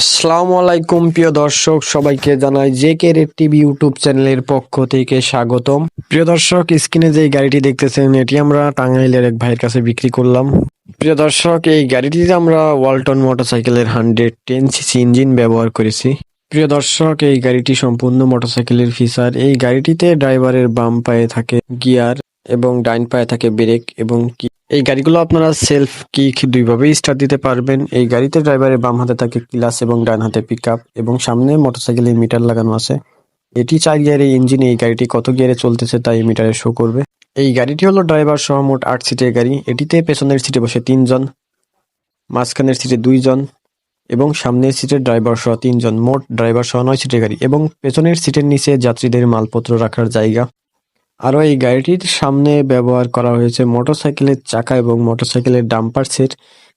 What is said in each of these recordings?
আসসালামু আলাইকুম, প্রিয় দর্শক, সবাইকে জানাই J K red TV YouTube চ্যানেলের পক্ষ থেকে স্বাগতম। প্রিয় দর্শক, স্ক্রিনে যে গাড়িটি দেখতেছেন, এটি আমরা টাঙ্গাইলের এক ভাইয়ের কাছে বিক্রি করলাম। প্রিয় দর্শক, এই গাড়িটিতে আমরা ওয়ালটন মোটরসাইকেলের হান্ড্রেড টেন সিসি ইঞ্জিন ব্যবহার করেছি। প্রিয় দর্শক, এই গাড়িটি সম্পূর্ণ মোটরসাইকেলের ফিচার। এই গাড়িটিতে ড্রাইভারের বাম পায়ে থাকে গিয়ার এবং ডাইন পায়ে থাকে ব্রেক এবং এই গাড়িগুলো আপনারা সেলফ কিক দুইভাবেই স্টার্ট দিতে পারবেন। এই গাড়িতে ড্রাইভারের বাম হাতে থাকে ক্লাস এবং ডান হাতে পিক এবং সামনে মোটরসাইকেলের মিটার লাগানো আছে। এটি চার গিয়ারের ইঞ্জিন এই গাড়িটি কত গিয়ারে চলতেছে তাই মিটারে শো করবে। এই গাড়িটি হলো ড্রাইভার সহ মোট আট সিটের গাড়ি। এটিতে পেছনের সিটে বসে তিনজন, মাঝখানের সিটে দুইজন এবং সামনের সিটের ড্রাইভার সহ তিনজন। মোট ড্রাইভার সহ নয় সিটের গাড়ি এবং পেছনের সিটের নিচে যাত্রীদের মালপত্র রাখার জায়গা। আরও এই গাড়িটির সামনে ব্যবহার করা হয়েছে মোটরসাইকেলের চাকা এবং মোটরসাইকেলের ডাম্পার সেট।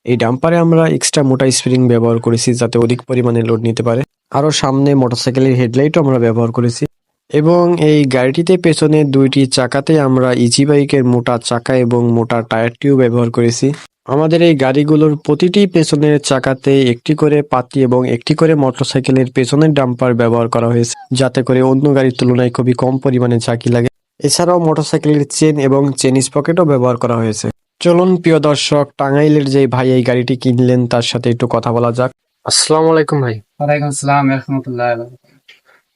এই ডাম্পারে আমরা এক্সট্রা মোটা স্প্রিং ব্যবহার করেছি যাতে অধিক পরিমাণে লোড নিতে পারে। আরও সামনে মোটরসাইকেলের হেডলাইটও আমরা ব্যবহার করেছি। এবং এই গাড়িটিতে পেছনে দুইটি চাকাতে আমরা ইজি বাইকের মোটা চাকা এবং মোটা টায়ার টিউব ব্যবহার করেছি। আমাদের এই গাড়িগুলোর প্রতিটি পেছনের চাকাতে একটি করে পাতি এবং একটি করে মোটরসাইকেলের পেছনের ডাম্পার ব্যবহার করা হয়েছে, যাতে করে অন্য গাড়ির তুলনায় খুবই কম পরিমাণে চাকি লাগে। এছাড়াও মোটরসাইকেলের চেন এবং চেন স্পকেটও ব্যবহার করা হয়েছে। চলুন প্রিয় দর্শক টাঙ্গাইলের যে ভাই এই গাড়িটি কিনলেন তার সাথে একটু কথা বলা যাক। আসসালামু আলাইকুম ভাই। ওয়ালাইকুম আসসালাম রহমতুল্লাহ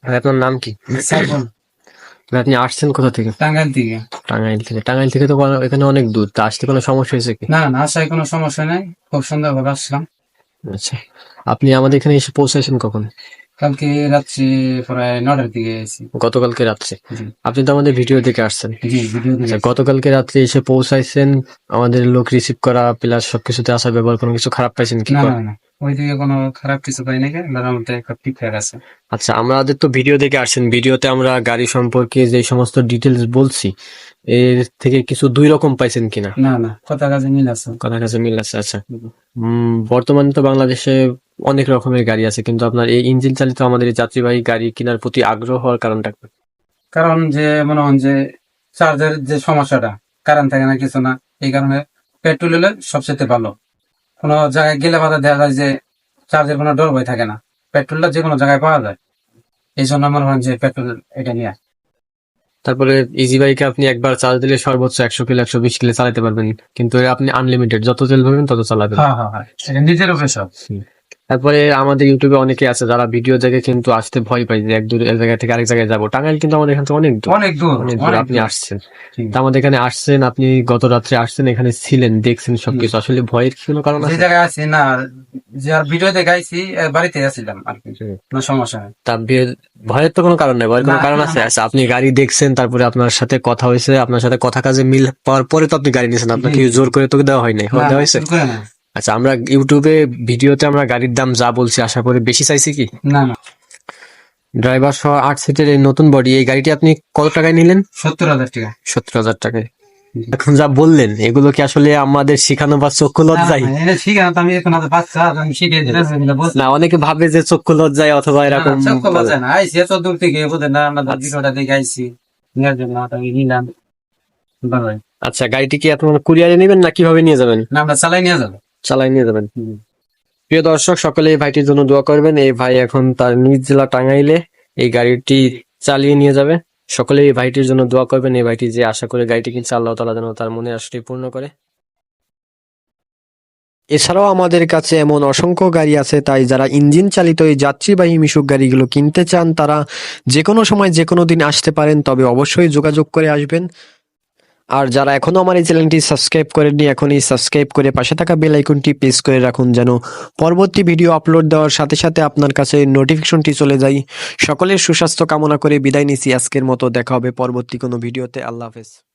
ভাই আপনার নাম কি? আপনি আসছেন কোথা থেকে? টাঙ্গাইল থেকে। টাঙ্গাইল থেকে। টাঙ্গাইল থেকে তো এখানে অনেক দূর। তা আসতে কোনো সমস্যা হয়েছে কি? না না আসায় কোনো সমস্যা নাই। খুব সুন্দরভাবে আসলাম। আচ্ছা। আপনি আমাদের এখানে এসে পৌঁছাইছেন কখন? কালকে রাত্রি প্রায় নটার দিকে এসেছি। গতকালকে রাত্রে? আপনি তো আমাদের ভিডিও দেখে আসছেন। জি ভিডিও দেখে আচ্ছা গতকালকে রাত্রে এসে পৌঁছাইছেন আমাদের লোক রিসিভ করা প্লাস সবকিছুতে আসার ব্যবহার কোনো কিছু খারাপ পাইছেন কি? না না না। ওই দিকে কোনো খারাপ কিছু পাই নাকি আল্লাহর মধ্যে একটা ঠিকঠাক আছে আচ্ছা আমাদের তো ভিডিও দেখে আসছেন। ভিডিওতে আমরা গাড়ি সম্পর্কে যে সমস্ত ডিটেলস বলছি এর থেকে কিছু দুই রকম পাইছেন কিনা? না না কথা কাজে মিল আছে। কথা কাছে মিল আছে আচ্ছা। উম, বর্তমানে তো বাংলাদেশে অনেক রকমের গাড়ি আছে কিন্তু আপনার এই ইঞ্জিন চালিত আমাদের এই যাত্রীবাহী গাড়ি কেনার প্রতি আগ্রহ হওয়ার কারণটা কি? কারণ যে মনে হন যে চার্জের যে সমস্যাটা কারেন্ট থাকে না কিছু না এই কারণে পেট্রোল হলে সবচেয়ে ভালো। কোনো জায়গায় গেলে বাধা দেখা যায় যে চার্জের কোনো ডর ভয় থাকে না পেট্রোলটা যে কোনো জায়গায় পাওয়া যায়। এই জন্য মনে হয় যে পেট্রোল এটা নিয়ে তারপরে ইজি বাইকে আপনি একবার চার্জ দিলে সর্বোচ্চ একশো কিলো একশো বিশ কিলো চালাতে পারবেন কিন্তু আপনি আনলিমিটেড যত তেল ভরবেন তত চালাবেন। হ্যাঁ হ্যাঁ হ্যাঁ এটা নিজের উপরে সব তারপরে আমাদের ইউটিউবে অনেকে আছে যারা ভিডিও দেখে কিন্তু আসতে ভয় পাই যে এক দূর এক জায়গা থেকে আরেক জায়গায় যাব। টাঙ্গাইল কিন্তু আমাদের এখান থেকে অনেক দূর। অনেক দূর অনেক দূর আপনি আসছেন। আমাদের এখানে আসছেন আপনি গত রাত্রে আসছেন এখানে ছিলেন দেখছেন সবকিছু। আসলে ভয়ের কোনো কারণ আছে? জায়গায় আছি না যে আর ভিডিওতে গাইছি বাড়িতে আসছিলাম আর কি। কোনো সমস্যা নেই। তা বিয়ে- ভয়ের তো কোনো কারণ নেই ভয়ের কোনো কারণ আছে? আচ্ছা আপনি গাড়ি দেখছেন তারপরে আপনার সাথে কথা হয়েছে আপনার সাথে কথা কাজে মিল পাওয়ার পরে তো আপনি গাড়ি নিয়েছেন আপনাকে। জোর করে তোকে দেওয়া হয় নাই। দেওয়া হয়েছে। আচ্ছা আমরা ইউটিউবে ভিডিওতে আমরা গাড়ির দাম যা বলছি আশা করি বেশি চাইছি কি? না না। ড্রাইভার সহ আট সিটের এই নতুন বডি এই গাড়িটি আপনি কত টাকায় নিলেন? সত্তর হাজার টাকা। সত্তর হাজার টাকায়। এখন যা বললেন এগুলো কি আসলে আমাদের শিখানো বা চক্ষু লজ্জায়? না, অনেকে ভাবে যে চক্ষু লজ্জায় অথবা এরকম দূর থেকে ভালোই। আচ্ছা গাড়িটি কি আপনার কুরিয়ারে নেবেন না কীভাবে নিয়ে যাবেন? না আমরা চালাই নিয়ে যাব। চালাই নিয়ে যাবেন। প্রিয় দর্শক সকলে এই ভাইটির জন্য দোয়া করবেন। এই ভাই এখন তার নিজ জেলা টাঙ্গাইলে এই গাড়িটি চালিয়ে নিয়ে যাবে। সকলে এই ভাইটির জন্য দোয়া করবেন। এই ভাইটি যে আশা করে গাড়িটি কিনছে, আল্লাহ তালা যেন তার মনে আশাটি পূর্ণ করে। এছাড়াও আমাদের কাছে এমন অসংখ্য গাড়ি আছে, তাই যারা ইঞ্জিন চালিত এই যাত্রীবাহী মিশুক গাড়িগুলো কিনতে চান, তারা যে কোনো সময় যে কোনো দিন আসতে পারেন, তবে অবশ্যই যোগাযোগ করে আসবেন। আর যারা এখনও আমার এই চ্যানেলটি সাবস্ক্রাইব করেননি, এখনই সাবস্ক্রাইব করে পাশে থাকা বেল আইকনটি প্রেস করে রাখুন যেন পরবর্তী ভিডিও আপলোড দেওয়ার সাথে সাথে আপনার কাছে নোটিফিকেশনটি চলে যায়। সকলের সুস্বাস্থ্য কামনা করে বিদায় নিছি। আজকের মতো দেখা হবে পরবর্তী কোনো ভিডিওতে। আল্লাহ হাফেজ।